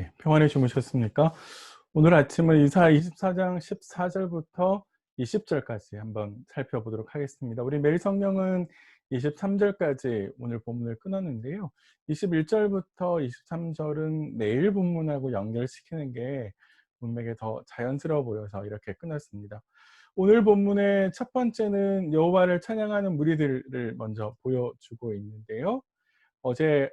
예, 평안히 주무셨습니까? 오늘 아침은 이사 24장 14절부터 20절까지 한번 살펴보도록 하겠습니다. 우리 매일 성경은 23절까지 오늘 본문을 끊었는데요. 21절부터 23절은 내일 본문하고 연결시키는 게 문맥에 더 자연스러워 보여서 이렇게 끊었습니다. 오늘 본문의 첫 번째는 여호와를 찬양하는 무리들을 먼저 보여주고 있는데요. 어제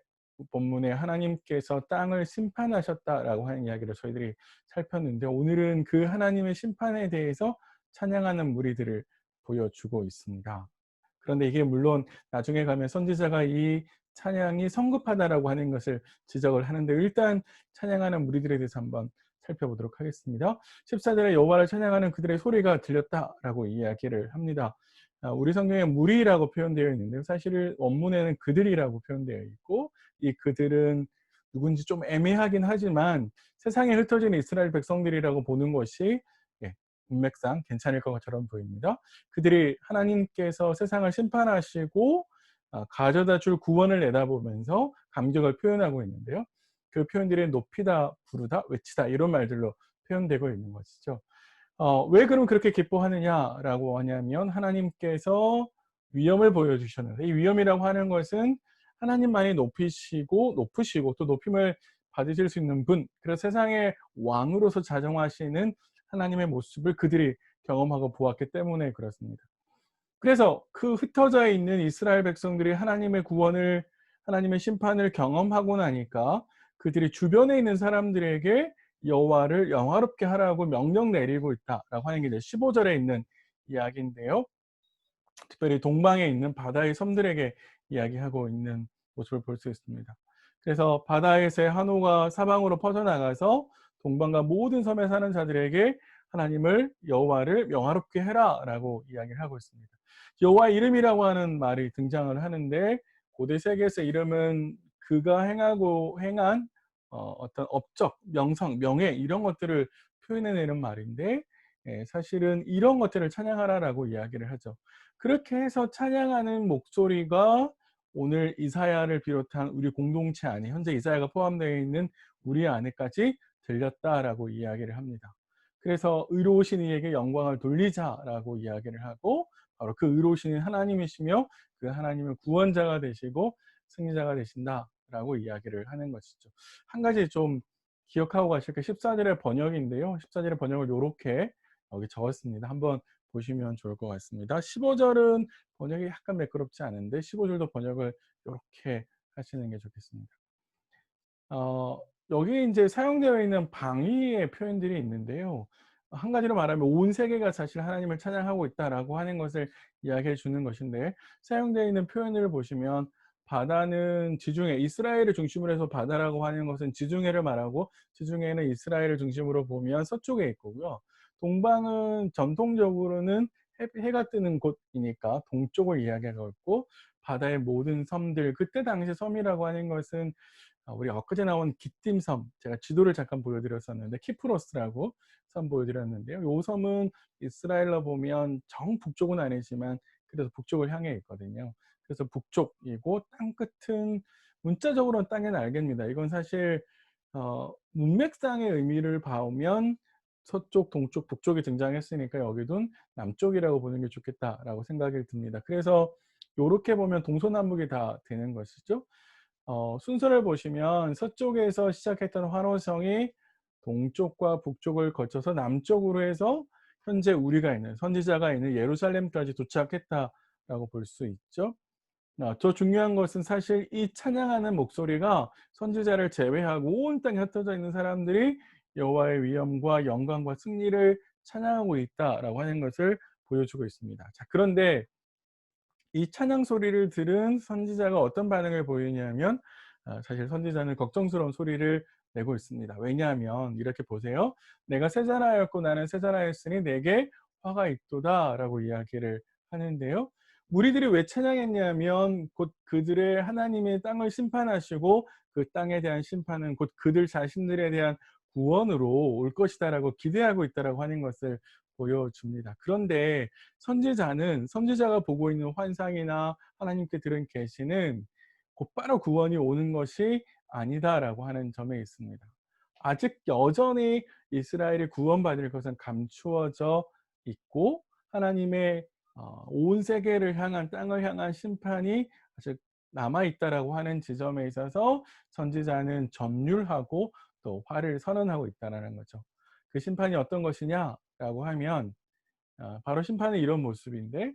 본문에 하나님께서 땅을 심판하셨다라고 하는 이야기를 저희들이 살폈는데 오늘은 그 하나님의 심판에 대해서 찬양하는 무리들을 보여주고 있습니다. 그런데 이게 물론 나중에 가면 선지자가 이 찬양이 성급하다라고 하는 것을 지적을 하는데 일단 찬양하는 무리들에 대해서 한번 살펴보도록 하겠습니다. 14절에 여호와를 찬양하는 그들의 소리가 들렸다라고 이야기를 합니다. 아, 우리 성경에 무리라고 표현되어 있는데 사실 원문에는 그들이라고 표현되어 있고 이 그들은 누군지 좀 애매하긴 하지만 세상에 흩어진 이스라엘 백성들이라고 보는 것이 예, 문맥상 괜찮을 것처럼 보입니다. 그들이 하나님께서 세상을 심판하시고 아, 가져다 줄 구원을 내다보면서 감격을 표현하고 있는데요. 그 표현들이 높이다, 부르다, 외치다 이런 말들로 표현되고 있는 것이죠. 어, 왜 그럼 그렇게 기뻐하느냐라고 하냐면 하나님께서 위험을 보여주셨는데 이 위험이라고 하는 것은 하나님만이 높이시고 높으시고 또 높임을 받으실 수 있는 분 그래서 세상의 왕으로서 자정하시는 하나님의 모습을 그들이 경험하고 보았기 때문에 그렇습니다. 그래서 그 흩어져 있는 이스라엘 백성들이 하나님의 구원을 하나님의 심판을 경험하고 나니까 그들이 주변에 있는 사람들에게 여호와를 영화롭게 하라고 명령 내리고 있다라고 하는 게 이제 15절에 있는 이야기인데요. 특별히 동방에 있는 바다의 섬들에게 이야기하고 있는 모습을 볼 수 있습니다. 그래서 바다에서의 한호가 사방으로 퍼져나가서 동방과 모든 섬에 사는 자들에게 하나님을 여호와를 명화롭게 해라라고 이야기를 하고 있습니다. 여호와 이름이라고 하는 말이 등장을 하는데 고대 세계에서 이름은 그가 행하고 행한 어, 떤 업적, 명성, 명예 이런 것들을 표현해내는 말인데 예, 사실은 이런 것들을 찬양하라라고 이야기를 하죠. 그렇게 해서 찬양하는 목소리가 오늘 이사야를 비롯한 우리 공동체 안에 현재 이사야가 포함되어 있는 우리 안에까지 들렸다라고 이야기를 합니다. 그래서 의로우신 이에게 영광을 돌리자라고 이야기를 하고 바로 그 의로우신 하나님이시며 그 하나님의 구원자가 되시고 승리자가 되신다 라고 이야기를 하는 것이죠. 한 가지 좀 기억하고 가실 게 14절의 번역인데요. 14절의 번역을 이렇게 여기 적었습니다. 한번 보시면 좋을 것 같습니다. 15절은 번역이 약간 매끄럽지 않은데 15절도 번역을 이렇게 하시는 게 좋겠습니다. 어, 여기 이제 사용되어 있는 방위의 표현들이 있는데요. 한 가지로 말하면 온 세계가 사실 하나님을 찬양하고 있다라고 하는 것을 이야기해 주는 것인데 사용되어 있는 표현을 보시면 바다는 지중해, 이스라엘을 중심으로 해서 바다라고 하는 것은 지중해를 말하고 지중해는 이스라엘을 중심으로 보면 서쪽에 있고요. 동방은 전통적으로는 해, 가 뜨는 곳이니까 동쪽을 이야기하고 있고 바다의 모든 섬들 그때 당시 섬이라고 하는 것은 어, 우리 엊그제 나온 기띔섬 제가 지도를 잠깐 보여드렸었는데 키프로스라고 섬 보여드렸는데요. 이 섬은 이스라엘로 보면 정 북쪽은 아니지만 그래서 북쪽을 향해 있거든요. 그래서 북쪽이고 땅끝은 문자적으로는 땅의 날개입니다. 이건 사실 어, 문맥상의 의미를 봐오면 서쪽, 동쪽, 북쪽이 등장했으니까 여기도 남쪽이라고 보는 게 좋겠다라고 생각이 듭니다. 그래서 이렇게 보면 동서남북이 다 되는 것이죠. 어, 순서를 보시면 서쪽에서 시작했던 환호성이 동쪽과 북쪽을 거쳐서 남쪽으로 해서 현재 우리가 있는 선지자가 있는 예루살렘까지 도착했다라고 볼 수 있죠. 아, 더 중요한 것은 사실 이 찬양하는 목소리가 선지자를 제외하고 온 땅에 흩어져 있는 사람들이 여호와의 위엄과 영광과 승리를 찬양하고 있다라고 하는 것을 보여주고 있습니다. 자, 그런데 이 찬양 소리를 들은 선지자가 어떤 반응을 보이냐면 아, 사실 선지자는 걱정스러운 소리를 내고 있습니다. 왜냐하면 이렇게 보세요. 내가 세자라였고 나는 세자라였으니 내게 화가 있도다 라고 이야기를 하는데요. 무리들이 왜 찬양했냐면 곧 그들의 하나님의 땅을 심판하시고 그 땅에 대한 심판은 곧 그들 자신들에 대한 구원으로 올 것이다라고 기대하고 있다라고 하는 것을 보여줍니다. 그런데 선지자는 선지자가 보고 있는 환상이나 하나님께 들은 계시는 곧바로 구원이 오는 것이 아니다라고 하는 점에 있습니다. 아직 여전히 이스라엘이 구원받을 것은 감추어져 있고 하나님의 어, 온 세계를 향한 땅을 향한 심판이 아직 남아 있다라고 하는 지점에 있어서 선지자는 점률하고 또 화를 선언하고 있다라는 거죠. 그 심판이 어떤 것이냐라고 하면 어, 바로 심판은 이런 모습인데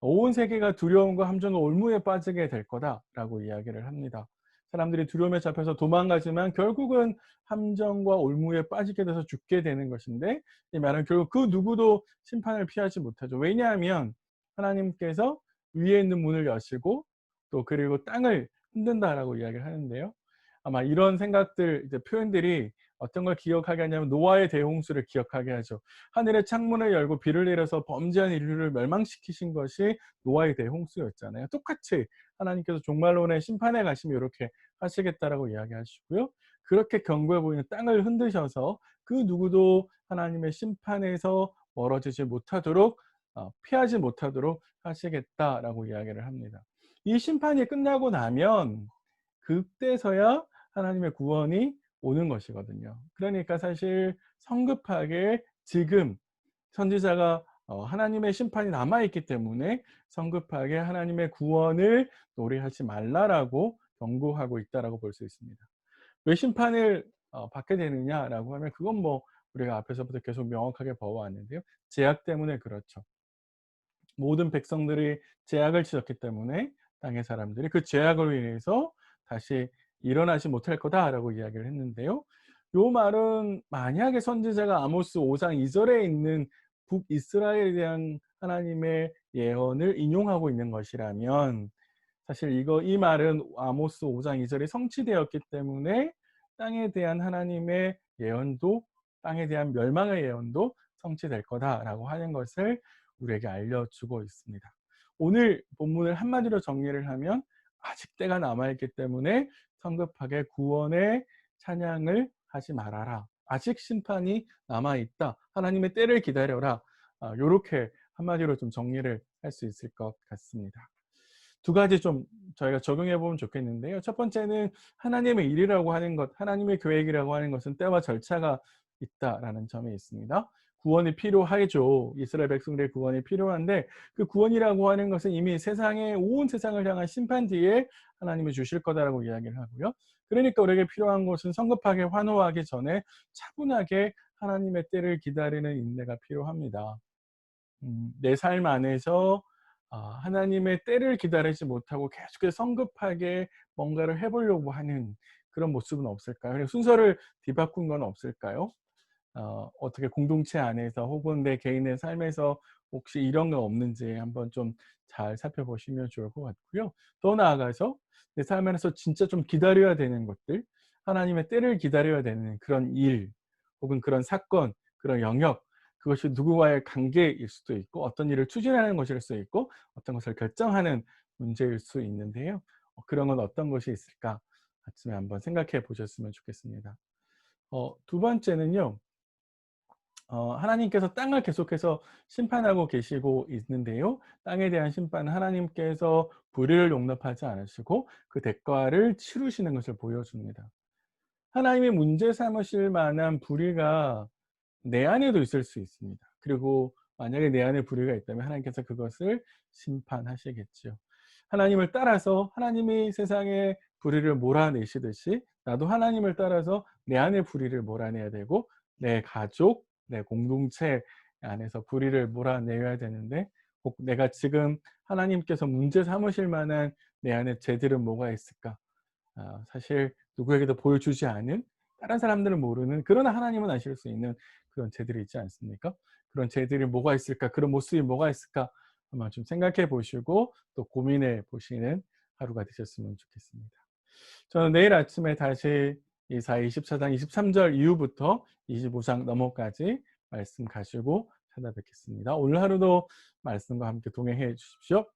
온 세계가 두려움과 함정과 올무에 빠지게 될 거다라고 이야기를 합니다. 사람들이 두려움에 잡혀서 도망가지만 결국은 함정과 올무에 빠지게 돼서 죽게 되는 것인데 이 말은 결국 그 누구도 심판을 피하지 못하죠. 왜냐하면 하나님께서 위에 있는 문을 여시고 또 그리고 땅을 흔든다라고 이야기를 하는데요. 아마 이런 생각들 이제 표현들이 어떤 걸 기억하게 하냐면 노아의 대홍수를 기억하게 하죠. 하늘의 창문을 열고 비를 내려서 범죄한 인류를 멸망시키신 것이 노아의 대홍수였잖아요. 똑같이 하나님께서 종말론의 심판에 가시면 이렇게 하시겠다라고 이야기하시고요. 그렇게 견고해 보이는 땅을 흔드셔서 그 누구도 하나님의 심판에서 멀어지지 못하도록 어, 피하지 못하도록 하시겠다라고 이야기를 합니다. 이 심판이 끝나고 나면 그때서야 하나님의 구원이 오는 것이거든요. 그러니까 사실 성급하게 지금 선지자가 어, 하나님의 심판이 남아있기 때문에 성급하게 하나님의 구원을 노래하지 말라라고 경고하고 있다라고 볼 수 있습니다. 왜 심판을 어, 받게 되느냐라고 하면 그건 뭐 우리가 앞에서부터 계속 명확하게 봐왔는데요. 제약 때문에 그렇죠. 모든 백성들이 제약을 지었기 때문에 땅의 사람들이 그 제약을 위해서 다시 일어나지 못할 거다라고 이야기를 했는데요. 요 말은 만약에 선지자가 아모스 5장 2절에 있는 북이스라엘에 대한 하나님의 예언을 인용하고 있는 것이라면 사실 이거 이 말은 아모스 5장 2절이 성취되었기 때문에 땅에 대한 하나님의 예언도 땅에 대한 멸망의 예언도 성취될 거다라고 하는 것을 우리에게 알려주고 있습니다. 오늘 본문을 한마디로 정리를 하면 아직 때가 남아있기 때문에 성급하게 구원의 찬양을 하지 말아라. 아직 심판이 남아 있다. 하나님의 때를 기다려라. 이렇게 아, 한마디로 좀 정리를 할 수 있을 것 같습니다. 두 가지 좀 저희가 적용해 보면 좋겠는데요. 첫 번째는 하나님의 일이라고 하는 것, 하나님의 계획이라고 하는 것은 때와 절차가 있다라는 점이 있습니다. 구원이 필요하죠. 이스라엘 백성들의 구원이 필요한데 그 구원이라고 하는 것은 이미 세상에 온 세상을 향한 심판 뒤에 하나님이 주실 거다라고 이야기를 하고요. 그러니까 우리에게 필요한 것은 성급하게 환호하기 전에 차분하게 하나님의 때를 기다리는 인내가 필요합니다. 음, 내삶 안에서 아, 하나님의 때를 기다리지 못하고 계속해서 성급하게 뭔가를 해보려고 하는 그런 모습은 없을까요? 순서를 뒤바꾼 건 없을까요? 어, 어떻게 공동체 안에서 혹은 내 개인의 삶에서 혹시 이런 거 없는지 한번 좀 잘 살펴보시면 좋을 것 같고요. 더 나아가서 내 삶 안에서 진짜 좀 기다려야 되는 것들, 하나님의 때를 기다려야 되는 그런 일, 혹은 그런 사건, 그런 영역, 그것이 누구와의 관계일 수도 있고 어떤 일을 추진하는 것일 수 있고 어떤 것을 결정하는 문제일 수 있는데요. 어, 그런 건 어떤 것이 있을까? 아침에 한번 생각해 보셨으면 좋겠습니다. 어, 두 번째는요. 어, 하나님께서 땅을 계속해서 심판하고 계시고 있는데요. 땅에 대한 심판은 하나님께서 불의를 용납하지 않으시고 그 대가를 치르시는 것을 보여줍니다. 하나님이 문제 삼으실 만한 불의가 내 안에도 있을 수 있습니다. 그리고 만약에 내 안에 불의가 있다면 하나님께서 그것을 심판하시겠죠. 하나님을 따라서 하나님이 세상에 불의를 몰아내시듯이 나도 하나님을 따라서 내 안에 불의를 몰아내야 되고 내 가족, 내 공동체 안에서 불의를 몰아내야 되는데 꼭 내가 지금 하나님께서 문제 삼으실 만한 내 안에 죄들은 뭐가 있을까? 아, 사실 누구에게도 보여주지 않은 다른 사람들은 모르는 그러나 하나님은 아실 수 있는 그런 죄들이 있지 않습니까? 그런 죄들이 뭐가 있을까? 그런 모습이 뭐가 있을까? 한번 좀 생각해 보시고 또 고민해 보시는 하루가 되셨으면 좋겠습니다. 저는 내일 아침에 다시 이사 24장 23절 이후부터 25장 넘어까지 말씀 가지고 찾아뵙겠습니다. 오늘 하루도 말씀과 함께 동행해 주십시오.